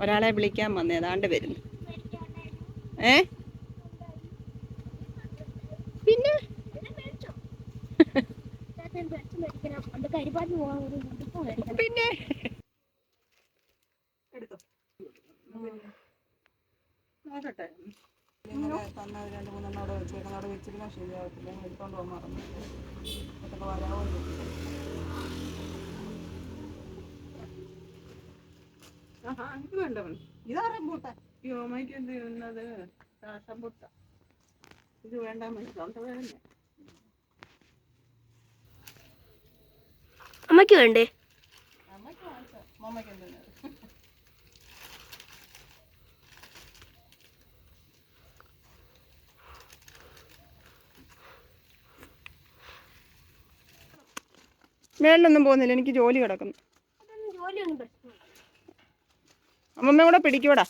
ഒരാളെ വിളിക്കാൻ വന്നേ ഏതാണ്ട് വരുന്നു. ഏ? പിന്നെ? പിന്നെ? നോക്കട്ടെ. ഇങ്ങനെ തന്ന രണ്ട് മൂന്നെണ്ണം അവിടെ വെച്ചേക്കണം ശരിയാവത്തില്ല. എടുത്തോണ്ട് പോകാൻ മറന്നു. അതൊക്കെ വരാമോ ആഹാ ഇത് എന്ത് ചെയ്യുന്നത്? വേണ്ട അമ്മയ്ക്ക് വേണ്ടേ? അമ്മയ്ക്ക് വാങ്ങിച്ചോ മമ്മയ്ക്ക് എന്ത് മേളിലൊന്നും പോകുന്നില്ല. എനിക്ക് ജോലി കിടക്കുന്നു. അമ്മമ്മ കൂടെ പിടിക്കൂടാ.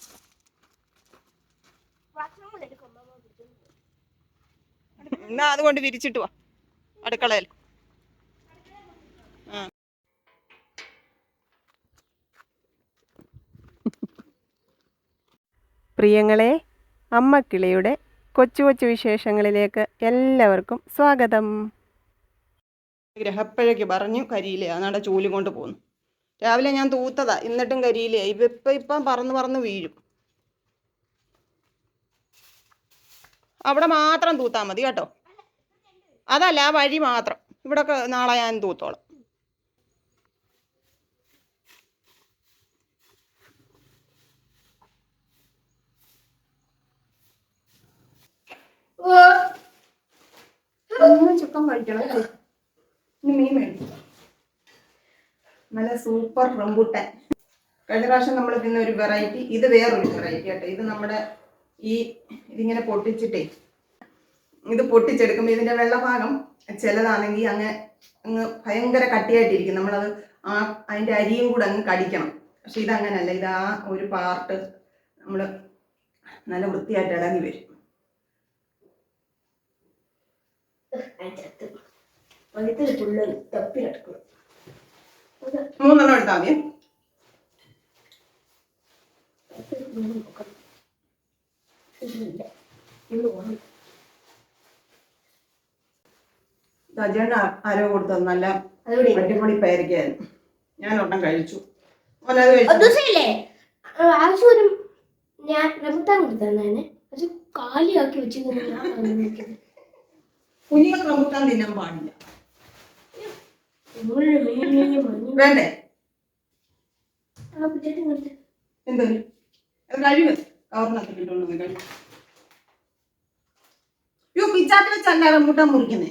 എന്നാ അതുകൊണ്ട് വിരിച്ചിട്ട് വാ. അടുക്കളയിൽ. പ്രിയങ്ങളെ അമ്മക്കിളിയുടെ കൊച്ചു കൊച്ചു വിശേഷങ്ങളിലേക്ക് എല്ലാവർക്കും സ്വാഗതം. ഗ്രഹപ്പഴയ്ക്ക് പറഞ്ഞു കരിയില്ല നാടെ ചൂൽ കൊണ്ട് പോന്നു. രാവിലെ ഞാൻ തൂത്തതാ എന്നിട്ടും കരിയില്ല ഇവ ഇപ്പം ഇപ്പം പറന്ന് പറന്ന് വീഴും. അവിടെ മാത്രം തൂത്താൽ മതി കേട്ടോ. അതല്ല ആ വഴി മാത്രം. ഇവിടൊക്കെ നാളെ ഞാൻ തൂത്തോളാം. ചുക്കം കഴിക്കണം? ഇനി മീൻ മേടിക്കും. നല്ല സൂപ്പർ റംബൂട്ടാൻ. കഴിഞ്ഞ പ്രാവശ്യം നമ്മൾ തിന്ന ഒരു വെറൈറ്റി ഇത് വേറൊരു വെറൈറ്റി കേട്ടോ ഇത് നമ്മുടെ ഈ ഇതിങ്ങനെ പൊട്ടിച്ചിട്ടേ ഇത് പൊട്ടിച്ചെടുക്കുമ്പോൾ ഇതിന്റെ വെള്ളഭാഗം ചിലതാണെങ്കിൽ അങ്ങ് അങ്ങ് ഭയങ്കര കട്ടിയായിട്ടിരിക്കും. നമ്മളത് ആ അതിന്റെ അരിയും കൂടെ അങ്ങ് കടിക്കണം. പക്ഷെ ഇതങ്ങനല്ല. ഇത് ആ ഒരു പാർട്ട് നമ്മൾ നല്ല വൃത്തിയായിട്ട് ഇളകി വരും. വഴുത്തിൽ ഫുള്ള് തപ്പി കിടക്കണം മൂന്നെണ്ണം എടുത്താൽ മതി. അജയണ്ണ ആരോ കൊടുത്തത് നല്ല അടിപൊളി പേരക്കായിരുന്നു ഞാൻ ഒരെണ്ണം കഴിച്ചു. ആവശ്യം ഞാൻ റംബുട്ടാൻ കൊടുത്തന്നെ അത് കാലിയാക്കി വെച്ചിരുന്നു. കുഞ്ഞുങ്ങൾ റംബുട്ടാൻ തിന്നാൻ പാടില്ല. വേണ്ടേ? അത് കഴിവ് കവറിനകത്ത് കിട്ടുള്ളൂ കഴിവ് യോ പിച്ചാത്തി വെച്ചല്ല റംബുട്ടാൻ മുറിക്കുന്നേ.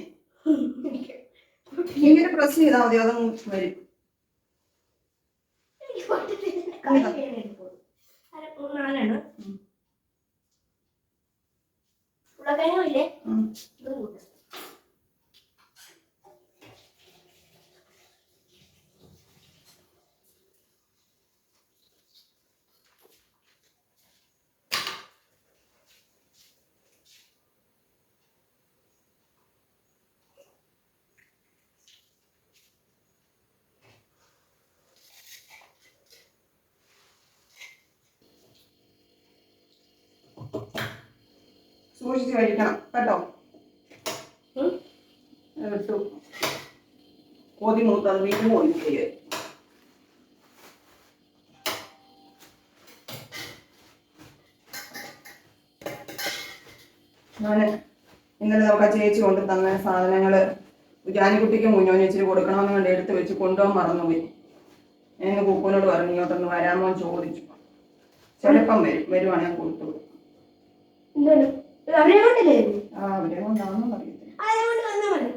ഇങ്ങനെ പ്രസ് ചെയ്താൽ മതി അതങ്ങ് വരും. എനിക്ക് പറ്റത്തില്ല. കാൽ വേദനയായിട്ട് പോകും. അര മൂന്ന് നാലെണ്ണം. ഉരുളക്കിഴങ്ങും ഇല്ലേ? ഉം. ഇതും കൂട്ട്. സൂക്ഷിച്ച് കഴിക്കണം. കേട്ടോ? ഉം. കോതി കൊതി മൂത്തത് വീണ്ടും ഒഴിക്കുക ഞാൻ ഇന്നലെ നമുക്ക് ആ ചേച്ചി കൊണ്ട് തന്ന സാധനങ്ങൾ ജാനിക്കുട്ടിക്കും കുഞ്ഞോന് ഇച്ചിരി കൊടുക്കണമെന്ന് കണ്ട് എടുത്ത് വെച്ച് കൊണ്ടുപോകാൻ മറന്നുപോയി. ഞാൻ ഇന്ന് കൂപ്പനോട് പറഞ്ഞു ഇങ്ങോട്ടൊന്ന് വരാമോ? ചോദിച്ചു. ചിലപ്പം വരും. വരുവാണെങ്കിൽ കൊടുത്തു വിടും. അവരെ കൊണ്ടല്ലേ? ആ അവരെ കൊണ്ടാണെന്ന് അറിയത്തില്ല അവരെ കൊണ്ട് വന്നാ മതി.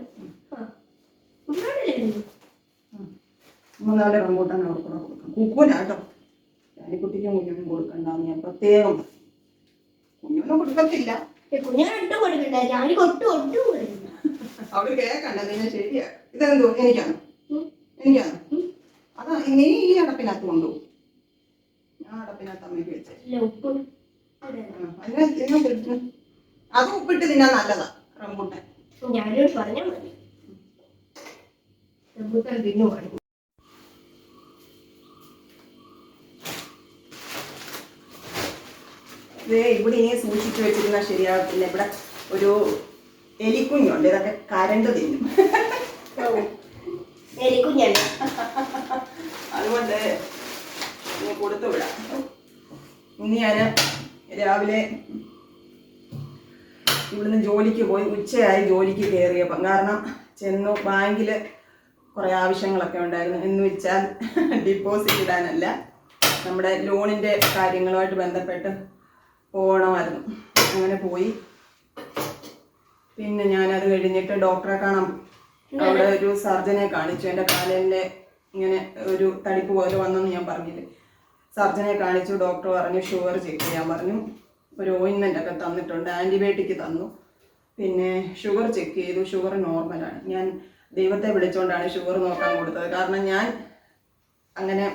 മൂന്നാൽ റംബൂട്ടാൻ അവർക്കൂടെ കൊടുക്കാം കുക്കുനാട്ടോ ജാനിക്കുട്ടിക്കും കുഞ്ഞിനും കൊടുക്കണ്ടെന്ന് ഞാൻ പ്രത്യേകം. കുഞ്ഞിനും കൊടുക്കത്തില്ല. ഏ, കുഞ്ഞിന് കൊടുക്കണ്ട. ഞാൻ ഒട്ടും ഒട്ടും കൊടുക്കണ്ട. അവൾ കേക്കണ്ട. നിന്നെ ശരിയാ. ഇതെന്തോ? എനിക്കാണോ? എനിക്കാണോ? അതാ നീ ഈ അടപ്പിനകത്ത് കൊണ്ടുപോകും. ഞാൻ അടപ്പിനകത്ത് അമ്മയ്ക്ക് വെച്ചേ ഉപ്പ് അതിനെ അത് ഉപ്പിട്ട് തിന്നാൻ നല്ലതാ റംബൂട്ടാൻ. ഞാനോട് പറഞ്ഞാൽ മതി. റംബൂട്ടാൻ തിന്നുവാണ് ദേ ഇവിടെ ഇനി സൂക്ഷിച്ചു വെച്ചിരുന്ന ശരിയാകത്തില്ല ഇവിടെ ഒരു എലിക്കുഞ്ഞുണ്ട് ഇതൊക്കെ കരണ്ട് തിന്നും. എലിക്കുഞ്ഞല്ല. അതുകൊണ്ട് ഇനി കൊടുത്തു വിടാം. ഇനി ഞാൻ രാവിലെ ഇവിടുന്ന് ജോലിക്ക് പോയി ഉച്ചയായി ജോലിക്ക് കയറിയപ്പം കാരണം ചെന്നു ബാങ്കിൽ കുറേ ആവശ്യങ്ങളൊക്കെ ഉണ്ടായിരുന്നു. എന്ന് വെച്ചാൽ ഡിപ്പോസിറ്റ് ഇടാനല്ല. നമ്മുടെ ലോണിന്റെ കാര്യങ്ങളുമായിട്ട് ബന്ധപ്പെട്ട് പോകണമായിരുന്നു അങ്ങനെ പോയി. പിന്നെ ഞാനത് കഴിഞ്ഞിട്ട് ഡോക്ടറെ കാണാം അവിടെ ഒരു സർജനെ കാണിച്ചു. എന്റെ കാലിന്റെ ഇങ്ങനെ ഒരു തടിപ്പ് പോലെ വന്നെന്ന് ഞാൻ പറഞ്ഞില്ലേ. സർജനെ കാണിച്ചു. ഡോക്ടർ പറഞ്ഞു ഷുഗർ ചെക്ക് ചെയ്യാൻ പറഞ്ഞു. ഒരു ഓയിൻമെന്റ് ഒക്കെ തന്നിട്ടുണ്ട് ആന്റിബയോട്ടിക് തന്നു. പിന്നെ ഷുഗർ ചെക്ക് ചെയ്തു ഷുഗർ നോർമലാണ് ഞാൻ ദൈവത്തെ വിളിച്ചുകൊണ്ടാണ് ഷുഗർ നോക്കാൻ കൊടുത്തത്. കാരണം ഞാൻ അങ്ങനെ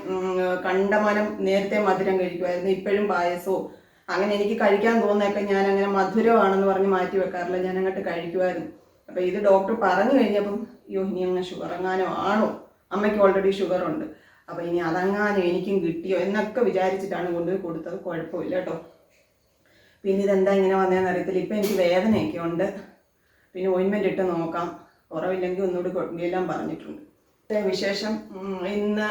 കണ്ടമാനം നേരത്തെ മധുരം കഴിക്കുമായിരുന്നു. ഇപ്പോഴും പായസവും അങ്ങനെ എനിക്ക് കഴിക്കാൻ തോന്നുന്നതൊക്കെ ഞാൻ അങ്ങനെ മധുരമാണെന്ന് പറഞ്ഞ് മാറ്റി വെക്കാറില്ല. ഞാൻ അങ്ങോട്ട് കഴിക്കുമായിരുന്നു. അപ്പോൾ ഇത് ഡോക്ടർ പറഞ്ഞു കഴിഞ്ഞപ്പം അയ്യോ ഇനി അങ്ങനെ ഷുഗർ എങ്ങാനോ ആണോ? അമ്മയ്ക്ക് ഓൾറെഡി ഷുഗർ ഉണ്ട്. അപ്പോൾ ഇനി അതങ്ങാനോ എനിക്കും കിട്ടിയോ? എന്നൊക്കെ വിചാരിച്ചിട്ടാണ് കൊണ്ടുപോയി കൊടുത്തത്. കുഴപ്പമില്ല കേട്ടോ. പിന്നെ ഇതെന്താ ഇങ്ങനെ വന്നതെന്ന് അറിയത്തില്ല. ഇപ്പം എനിക്ക് വേദനയൊക്കെ ഉണ്ട്. പിന്നെ ഓയിൻമെന്റ് ഇട്ട് നോക്കാം. കുറവില്ലെങ്കിൽ ഒന്നുകൂടി കൊണ്ടുചെല്ലാൻ പറഞ്ഞിട്ടുണ്ട്. വിശേഷം ഇന്ന്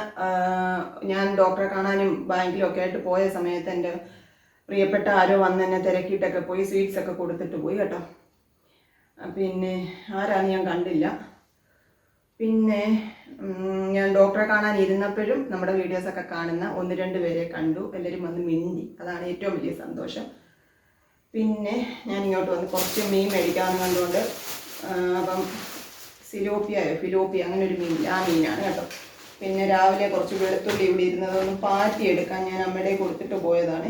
ഞാൻ ഡോക്ടറെ കാണാനും ബാങ്കിലൊക്കെ ആയിട്ട് പോയ സമയത്ത് എന്റെ പ്രിയപ്പെട്ട ആരോ വന്ന് എന്നെ തിരക്കിയിട്ടൊക്കെ പോയി സ്വീറ്റ്സ് ഒക്കെ കൊടുത്തിട്ട് പോയി കേട്ടോ. പിന്നെ ആരാന്ന് ഞാൻ കണ്ടില്ല. പിന്നെ ഞാൻ ഡോക്ടറെ കാണാൻ ഇരുന്നപ്പോഴും നമ്മുടെ വീഡിയോസൊക്കെ കാണുന്ന ഒന്ന് രണ്ട് പേരെ കണ്ടു. എല്ലാവരും വന്ന് മിണ്ടി അതാണ് ഏറ്റവും വലിയ സന്തോഷം. പിന്നെ ഞാൻ ഇങ്ങോട്ട് വന്ന് കുറച്ച് മീൻ മേടിക്കാമെന്ന് കണ്ടുകൊണ്ട് അപ്പം സിലോപ്പിയായോ ഫിലോപ്പിയ അങ്ങനെ ഒരു മീൻ ആ മീനാണ് കേട്ടോ. പിന്നെ രാവിലെ കുറച്ച് വെളുത്തുള്ളി ഇവിടെ ഇരുന്നത് ഒന്ന് പാറ്റി എടുക്കാൻ ഞാൻ അമ്മയുടെ കൊടുത്തിട്ട് പോയതാണ്.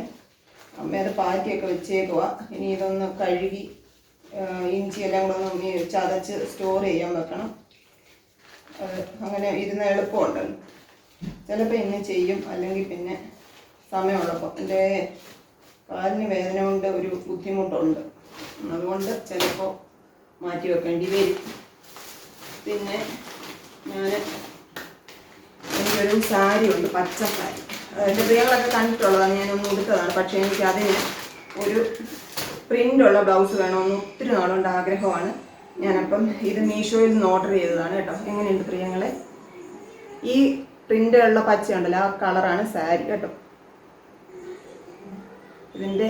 അമ്മ അത് പാറ്റിയൊക്കെ വെച്ചേക്കുക ഇനി ഇതൊന്ന് കഴുകി ഇഞ്ചി എല്ലാം കൂടെ ഒന്ന് ചതച്ച് സ്റ്റോർ ചെയ്യാൻ വെക്കണം. അങ്ങനെ ഇരുന്ന് എളുപ്പമുണ്ടല്ലോ. ചിലപ്പോൾ ഇന്ന് ചെയ്യും അല്ലെങ്കിൽ പിന്നെ സമയമുള്ളപ്പോൾ എന്റെ കാലിന് വേദന കൊണ്ട് ഒരു ബുദ്ധിമുട്ടുണ്ട്. അതുകൊണ്ട് ചിലപ്പോൾ മാറ്റി വെക്കേണ്ടി വരും. പിന്നെ ഞാൻ എനിക്കൊരു സാരി ഉണ്ട് പച്ച സാരി. എന്റെ പ്രിയങ്ങളൊക്കെ കണ്ടിട്ടുള്ളതാണ് ഞാനൊന്ന് ഉടുത്തതാണ്. പക്ഷേ എനിക്ക് അതിന് ഒരു പ്രിന്റുള്ള ബ്ലൗസ് വേണമെന്ന് ഒത്തിരി നാളുകൊണ്ട് ആഗ്രഹമാണ്. ഞാനപ്പം ഇത് മീഷോയിൽ നിന്ന് ഓർഡർ ചെയ്തതാണ് കേട്ടോ. എങ്ങനെയുണ്ട് പ്രിയങ്ങളെ? ഈ പ്രിന്റുള്ള പച്ചയുണ്ടല്ലോ ആ കളറാണ് സാരി കേട്ടോ. ഇതിന്റെ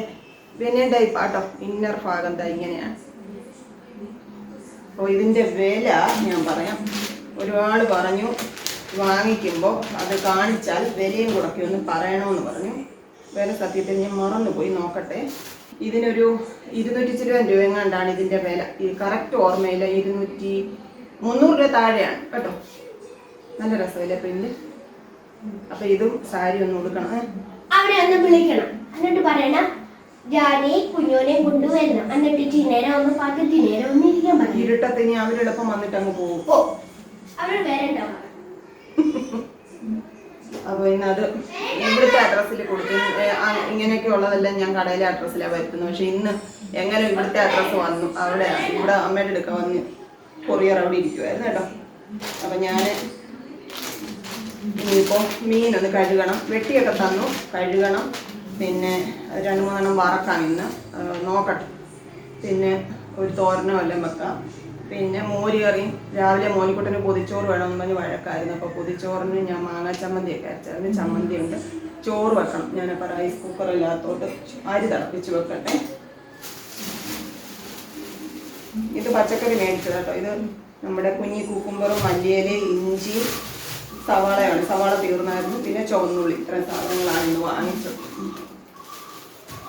വെനിയൻ ടൈപ്പ് ആട്ടോ ഇന്നർ ഭാഗം എന്താ ഇങ്ങനെയാണ് അപ്പോൾ ഇതിന്റെ വില ഞാൻ പറയാം. ഒരുപാട് പറഞ്ഞു. വാങ്ങിക്കുമ്പോൾ അത് കാണിച്ചാൽ വിലയും കുറയ്ക്കുമെന്ന് പറയണമെന്ന് പറഞ്ഞു. വില സത്യത്തിൽ ഞാൻ മറന്നുപോയി നോക്കട്ടെ. ഇതിനൊരു ഇരുന്നൂറ്റി ചെറിയ രൂപ എങ്ങാണ്ടാണ് ഇതിന്റെ വില. ഈ കറക്റ്റ് ഓർമ്മയില്ല ഇരുന്നൂറ്റി മുന്നൂറ് രൂപ താഴെയാണ് കേട്ടോ. നല്ല രസമില്ല പിന്നെ അപ്പം ഇതും സാരി ഒന്ന് കൊടുക്കണം അവരെ ഒന്ന് വിളിക്കണം. എന്നിട്ട് പറയണം ഞാനെ കുഞ്ഞോനെ കൊണ്ടുവരണം എന്നിട്ട് ചിന്നേരം ഒന്ന് പാട്ട് ചിന്നേരം ഒന്ന് ഇരിക്കാൻ പറയും ഇരുട്ടത്ത് ഇനി അവരെളുപ്പം വന്നിട്ട് അങ്ങ് പോകും. ഓ അവർ വരണ്ടാവും അപ്പോൾ ഇന്ന് അത് ഇവിടുത്തെ അഡ്രസ്സിൽ കൊടുത്തു. ഇങ്ങനെയൊക്കെ ഉള്ളതെല്ലാം ഞാൻ കടയിലെ അഡ്രസ്സിലാണ് വരുത്തുന്നത്. പക്ഷെ ഇന്ന് എങ്ങനെ ഇവിടുത്തെ അഡ്രസ്സ് വന്നു? അവിടെ ഇവിടെ അമ്മയുടെ അടുക്ക വന്ന് കൊറിയർ അവിടെ ഇരിക്കുമായിരുന്നു കേട്ടോ. അപ്പം ഞാൻ ഇനിയിപ്പോൾ മീനൊന്ന് കഴുകണം. വെട്ടിയൊക്കെ തന്നു. കഴുകണം. പിന്നെ രണ്ട് മൂന്നെണ്ണം വറക്കാം ഇന്ന്. നോക്കട്ടെ. പിന്നെ ഒരു തോരനോ എല്ലാം വെക്കാം. പിന്നെ മോര് കറിയും രാവിലെ മോനിക്കുട്ടന് പൊതിച്ചോറ് വേണമെന്ന് പറഞ്ഞ് വഴക്കായിരുന്നു. അപ്പോൾ പൊതിച്ചോറിന് ഞാൻ മാങ്ങാ ചമ്മന്തി ഒക്കെ അരച്ചത് അതിന് ചമ്മന്തി ഉണ്ട് ചോറ് വെക്കണം ഞാനപ്പോൾ റൈസ് കുക്കറില്ലാത്തോട്ട് അരി തിളപ്പിച്ച് വെക്കട്ടെ. ഇത് പച്ചക്കറി മേടിച്ചത് കേട്ടോ. ഇത് നമ്മുടെ കുഞ്ഞി കൂക്കുമ്പറും മല്ലിയില ഇഞ്ചി സവാളയാണ്. സവാള തീർന്നായിരുന്നു. പിന്നെ ചുവന്നുള്ളി. ഇത്രയും സാധനങ്ങളാണ് ഇന്ന് വാങ്ങിച്ചത്.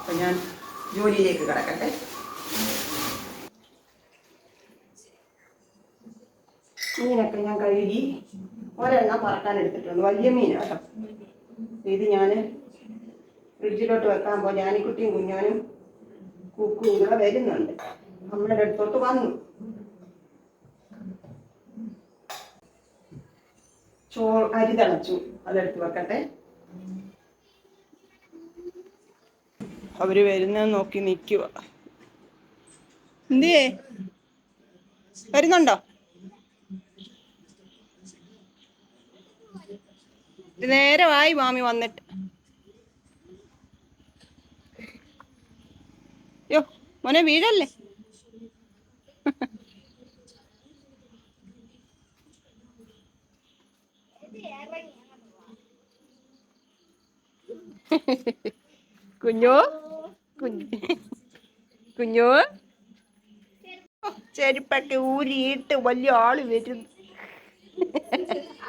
അപ്പം ഞാൻ ജോലിയിലേക്ക് കിടക്കട്ടെ. മീനൊക്കെ ഞാൻ കഴുകി ഒരെണ്ണം പറക്കാൻ എടുത്തിട്ടുണ്ട്. വലിയ മീനാണ് കേട്ടോ. ഇത് ഞാൻ ഫ്രിഡ്ജിലോട്ട് വെക്കാൻ പോ ഞാനിക്കുട്ടിയും കുഞ്ഞാനും കുക്കും കൂടെ വരുന്നുണ്ട്. നമ്മളുടെ അടുത്തോട്ട് വന്നു. ചോ അരി തിളച്ചു. അതെടുത്ത് വെക്കട്ടെ. അവർ വരുന്നത് നോക്കി നിൽക്കുക എന്തിയേ? വരുന്നുണ്ടോ? നേരമായി മാമി വന്നിട്ട്. യോ മോനെ വീഴല്ലേ? കുഞ്ഞു കുഞ്ഞു? കുഞ്ഞു. ചെരുപ്പൊക്കെ ഊരിയിട്ട് വലിയ ആൾ വരുന്നു.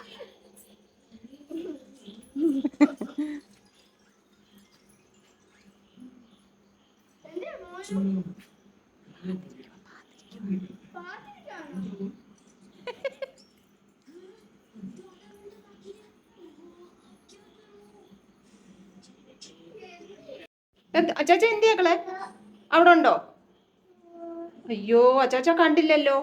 അച്ചാച്ച എന്തിയാക്കളെ അവിടെ ഉണ്ടോ? അയ്യോ അച്ചാച്ച കണ്ടില്ലല്ലോ.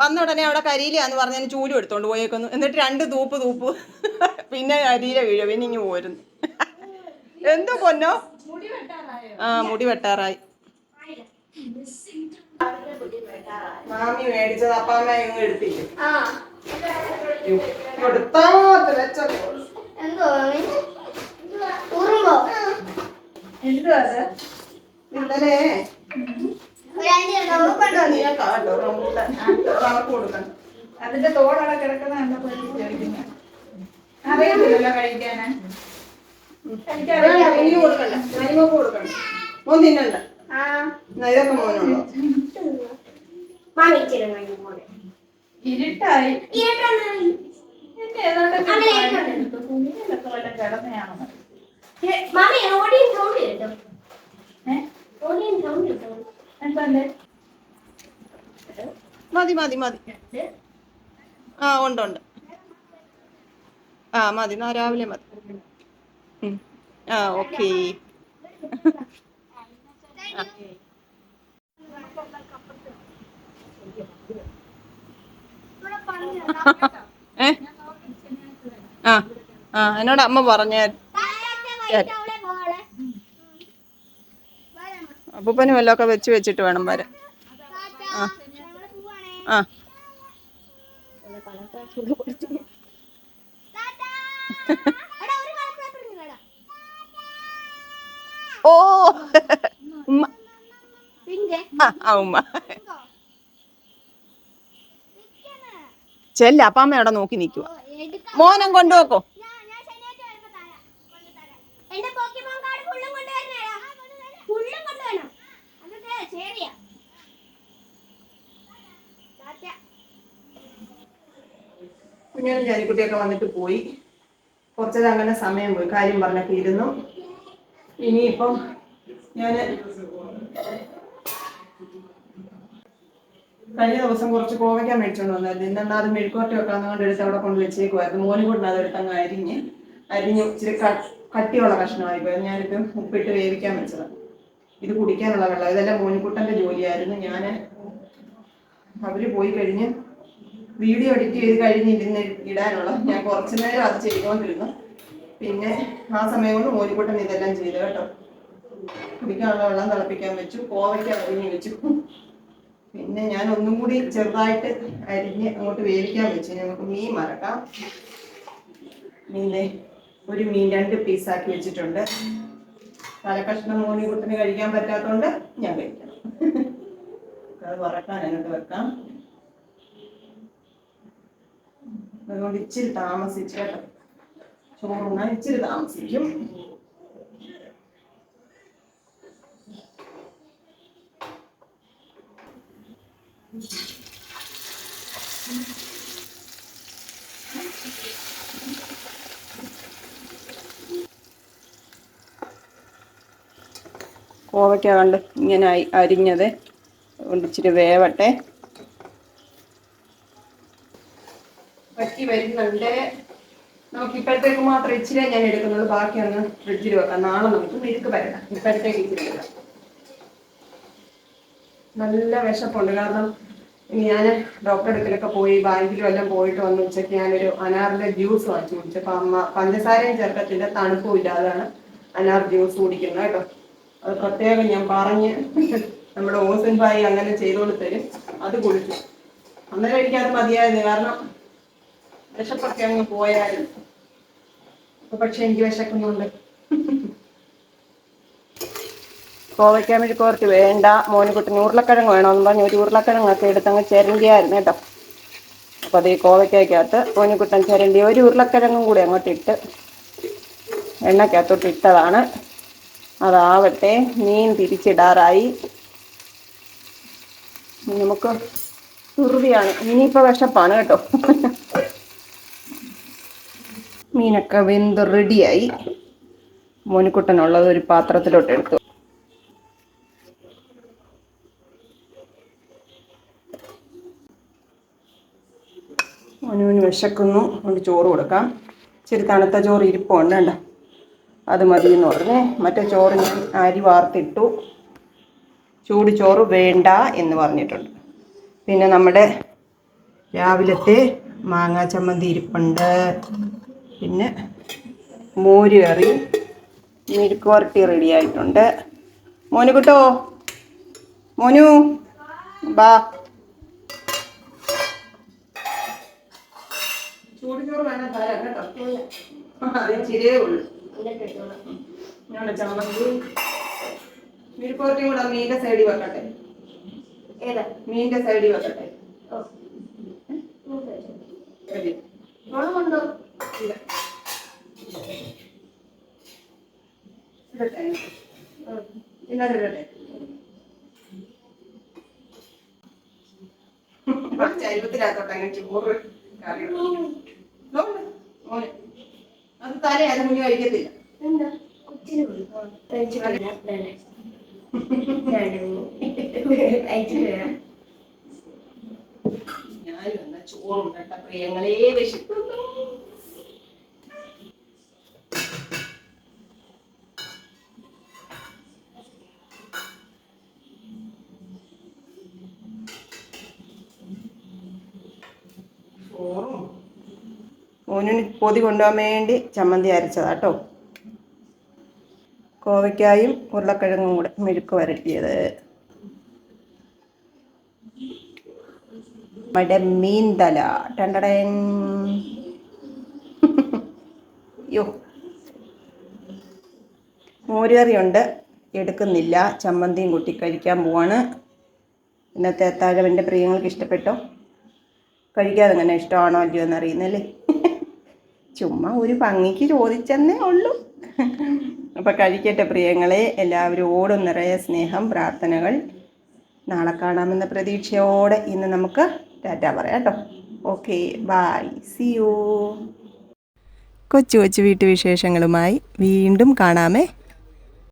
വന്ന ഉടനെ അവിടെ കരിയിലാന്ന് പറഞ്ഞ് ചൂലും എടുത്തോണ്ട് പോയേക്കുന്നു. എന്നിട്ട് രണ്ട് തൂപ്പ് തൂപ്പ് പിന്നെ കരിയില വീഴ. പിന്നെ ഇങ്ങ് പോരുന്നു എന്തോ പൊന്നോ? ആ മുടി വെട്ടാറായി. മാമി മേടിച്ചത് അപ്പാമ്മ ഇങ്ങ് ഉറുമ്പോ? ഇന്നലെ അതിന്റെ തോടവിടെ കിടക്കുന്ന കണ്ടപ്പോ എനിക്ക് ചോദിക്കുന്നെ. അറിയത്തില്ലല്ലോ കഴിക്കാന് കൊടുക്കണ്ട നനിമക്ക് കൊടുക്കണ്ട മോൻ തിന്നണ്ട ഇതൊക്കെ മോനുള്ളൂ വാങ്ങിച്ചിരുന്നു മോനെ ഇരുട്ടായി കിടന്നയാണെന്ന് മാമി ഓടിയും സൗണ്ട് കേട്ടോ ഓടിയും സൗണ്ട് കേട്ടോ മതി മതി മതി. ആ ഉണ്ട് ഉണ്ട്. ആ മതി നാ രാവിലെ മതി. ആ ഓക്കേ. ഏ? ആ ആ എന്നോട് അമ്മ പറഞ്ഞ അപ്പൂപ്പനും വല്ലതൊക്കെ വെച്ച് വെച്ചിട്ട് വേണം വരാൻ. ആ. ആ. ഓ. ഉമ്മ. ആ ഉമ്മ. ചെല്ല അപ്പാമ്മ അവിടെ നോക്കി നിൽക്കുക മോനം കൊണ്ടുപോക്കോ എന്റെ പോക്കിമോൻ കാർഡ് ഫുള്ളും കൊണ്ടുവരണേടാ ഫുള്ളും കൊണ്ടുവരണം അതൊക്കെ ശരിയാ ടാറ്റ. കുഞ്ഞും ജാനിക്കുട്ടിയൊക്കെ വന്നിട്ട് പോയി. കുറച്ചത് അങ്ങനെ സമയം പോയി. കാര്യം പറഞ്ഞൊക്കെ ഇരുന്നു. ഇനിയിപ്പം ഞാൻ കഴിഞ്ഞ ദിവസം കുറച്ച് കോവയ്ക്കാൻ മേടിച്ചോണ്ട് വന്നായിരുന്നു. ഇന്നെന്നാ അത് മെഴുക്കോട്ടി വെക്കാന്ന് കൊണ്ട് എടുത്ത് അവിടെ കൊണ്ട് വെച്ചേക്കുമായിരുന്നു മോനും കൂടെ അത് എടുത്തങ്ങ് അരിഞ്ഞ് അരിഞ്ഞ് ഇച്ചിരി കട്ടിയുള്ള കഷ്ണമായി പോയത് ഞാനിത് ഉപ്പിട്ട് വേവിക്കാൻ വെച്ചത്. ഇത് കുടിക്കാനുള്ള വെള്ളം. ഇതെല്ലാം മോനിക്കുട്ടന്റെ ജോലിയായിരുന്നു. ഞാൻ അവർ പോയി കഴിഞ്ഞ് വീഡിയോ എഡിറ്റ് ചെയ്ത് കഴിഞ്ഞിരുന്ന് ഇടാനുള്ള ഞാൻ കുറച്ചു നേരം അത് ചെയ്തുകൊണ്ടിരുന്നു. പിന്നെ ആ സമയം കൊണ്ട് മോലിക്കൂട്ടൻ ഇതെല്ലാം ചെയ്തു കേട്ടോ. കുടിക്കാനുള്ള വെള്ളം തിളപ്പിക്കാൻ വെച്ചു കോവയ്ക്ക് അരിഞ്ഞ് വെച്ചു. പിന്നെ ഞാൻ ഒന്നും കൂടി ചെറുതായിട്ട് അരിഞ്ഞ് അങ്ങോട്ട് വേവിക്കാൻ വെച്ചു. നമുക്ക് മീൻ മറക്കാം മീനെ ഒരു മീൻ രണ്ട് പീസാക്കി വെച്ചിട്ടുണ്ട്. തലക്കഷ്ണം മോനിക്കുട്ടന് കഴിക്കാൻ പറ്റാത്തതുകൊണ്ട് ഞാൻ കഴിക്കണം. അത് വറക്കാൻ അങ്ങോട്ട് വെക്കാം. അതുകൊണ്ട് ഇച്ചിരി താമസിച്ചു കേട്ടോ. ചോറുണ്ണാൻ ഇച്ചിരി താമസിക്കും. കോവയ്ക്ക കണ്ട് ഇങ്ങനെ അരി- അരിഞ്ഞത്. കൊണ്ട് ഇച്ചിരി വേവട്ടെ. വറ്റി വരുന്നുണ്ട്. നമുക്ക് ഇപ്പോഴത്തേക്ക് മാത്രം ഇച്ചിരി ഞാൻ എടുക്കുന്നത്. ബാക്കി ഒന്ന് ഫ്രിഡ്ജിൽ വെക്കാം. നാളെ നമുക്ക് മെഴുക്ക് വരണം ഇപ്പോഴത്തേക്ക് ഇച്ചിരി നല്ല വിശപ്പുണ്ട്. കാരണം ഞാൻ ഡോക്ടറെ അടുക്കലൊക്കെ പോയി ബാങ്കിലും എല്ലാം പോയിട്ട് വന്ന് ഉച്ചയ്ക്ക് ഞാനൊരു അനാറിന്റെ ജ്യൂസ് വാങ്ങിച്ചു കുടിച്ചപ്പോൾ അമ്മ പഞ്ചസാരയും ചേർക്കത്തില്ല തണുപ്പും ഇല്ലാതാണ് അനാർ ജ്യൂസ് കുടിക്കുന്നത് കേട്ടോ. അത് പ്രത്യേകം ഞാൻ പറഞ്ഞ് നമ്മുടെ ഓസൻ ഭായി അങ്ങനെ ചെയ്തുകൊണ്ട് തരും. അത് കുടിച്ചു. അന്നേരം എനിക്കത് മതിയായിരുന്നു. കാരണം വിശപ്പൊക്കെ അങ്ങ് പോയാലും. പക്ഷെ എനിക്ക് വിശക്കുന്നുണ്ട്. വേണ്ടി കുറച്ച് വേണ്ട. മോനുകുട്ടി ഉരുളക്കിഴങ്ങ് വേണമെന്ന് പറഞ്ഞ് ഒരു ഉരുളക്കിഴങ്ങൊക്കെ എടുത്തങ്ങ് ചിരണ്ടിയായിരുന്നു കേട്ടോ. അപ്പോൾ അത് ഈ കോവയ്ക്കകത്ത് മോനുകുട്ടൻ ചിരണ്ടി ഒരു ഉരുളക്കിഴങ്ങും കൂടി അങ്ങോട്ട് ഇട്ട് എണ്ണക്കകത്തോട്ട് ഇട്ടതാണ്. അതാവട്ടെ മീൻ തിരിച്ചിടാറായി. നമുക്ക് തുറവിയാണ് ഇനിയിപ്പോൾ വിശപ്പാണ് കേട്ടോ. മീനൊക്കെ വെന്ത് റെഡിയായി മോനിക്കുട്ടനുള്ളത് ഒരു പാത്രത്തിലോട്ട് എടുത്തു. മോനുവിന് വിശക്കുന്നു. അതുകൊണ്ട് ചോറ് കൊടുക്കാം. ഇച്ചിരി തണുത്ത ചോറ് ഇരിപ്പുണ്ട് കണ്ടോ? അത് മതി എന്ന് പറഞ്ഞേ. മറ്റേ ചോറ് ഞാൻ അരി വാർത്തിട്ടു. ചൂട് ചോറ് വേണ്ട എന്ന് പറഞ്ഞിട്ടുണ്ട്. പിന്നെ നമ്മുടെ രാവിലത്തെ മാങ്ങാ ചമ്മന്തി ഇരിപ്പുണ്ട്. പിന്നെ മോര് കറി മെഴുക്ക് വരട്ടി റെഡി ആയിട്ടുണ്ട്. മോനു കിട്ടോ? മോനു ബാ. ചൂട് ചോറ് വേണം തരാം കേട്ടോ. അത് ചിരിയേ ഉള്ളൂ. ചമ്മന്തി മെഴുക്ക് കൂടെ മീന്റെ സൈഡിൽ വെക്കട്ടെ. ഏതാ? മീന്റെ സൈഡിൽ വെക്കട്ടെ. ഓ. ഇടട്ടെ. ഇന്നലെ ഇടട്ടെ. കുറച്ച് അരുവത്തിനകത്തോട്ട് അങ്ങനെ ചോറ് കറി ഇടണം. ഇതുകൊണ്ട് മോനെ. അത് തല മുന്നിൽ കഴിക്കത്തില്ല. ഞാനും എന്നാ ചോറും കേട്ട പ്രിയങ്ങളെ വിശക്കുന്നു ചോറും മോനിന് പൊതി കൊണ്ടുപോകാൻ വേണ്ടി ചമ്മന്തി അരച്ചതാണ് കേട്ടോ കോവയ്ക്കായും ഉരുളക്കിഴങ്ങും കൂടെ മെഴുക്ക് വരട്ടിയത്. മീൻ തല ടണ്ടടൻ. യോ മോരുകറിയുണ്ട്. എടുക്കുന്നില്ല. ചമ്മന്തിയും കൂട്ടി കഴിക്കാൻ പോവാണ്. ഇന്നത്തെ അത്താഴം എന്റെ പ്രിയങ്ങൾക്ക് ഇഷ്ടപ്പെട്ടോ? കഴിക്കാതെ അങ്ങനെ ഇഷ്ടമാണോ അല്ലയോ എന്നറിയുന്നല്ലേ ചുമ്മാ ഒരു ഭംഗിക്ക് ചോദിച്ചെന്നേ ഉള്ളൂ. അപ്പം കഴിക്കട്ടെ പ്രിയങ്ങളെ എല്ലാവരും ഓടും നിറയെ സ്നേഹം പ്രാർത്ഥനകൾ. നാളെ കാണാമെന്ന പ്രതീക്ഷയോടെ ഇന്ന് നമുക്ക് ടാറ്റ പറയാം കേട്ടോ. ഓക്കെ ബായ് സി യു കൊച്ചു കൊച്ചു വീട്ടുവിശേഷങ്ങളുമായി വീണ്ടും കാണാമേ.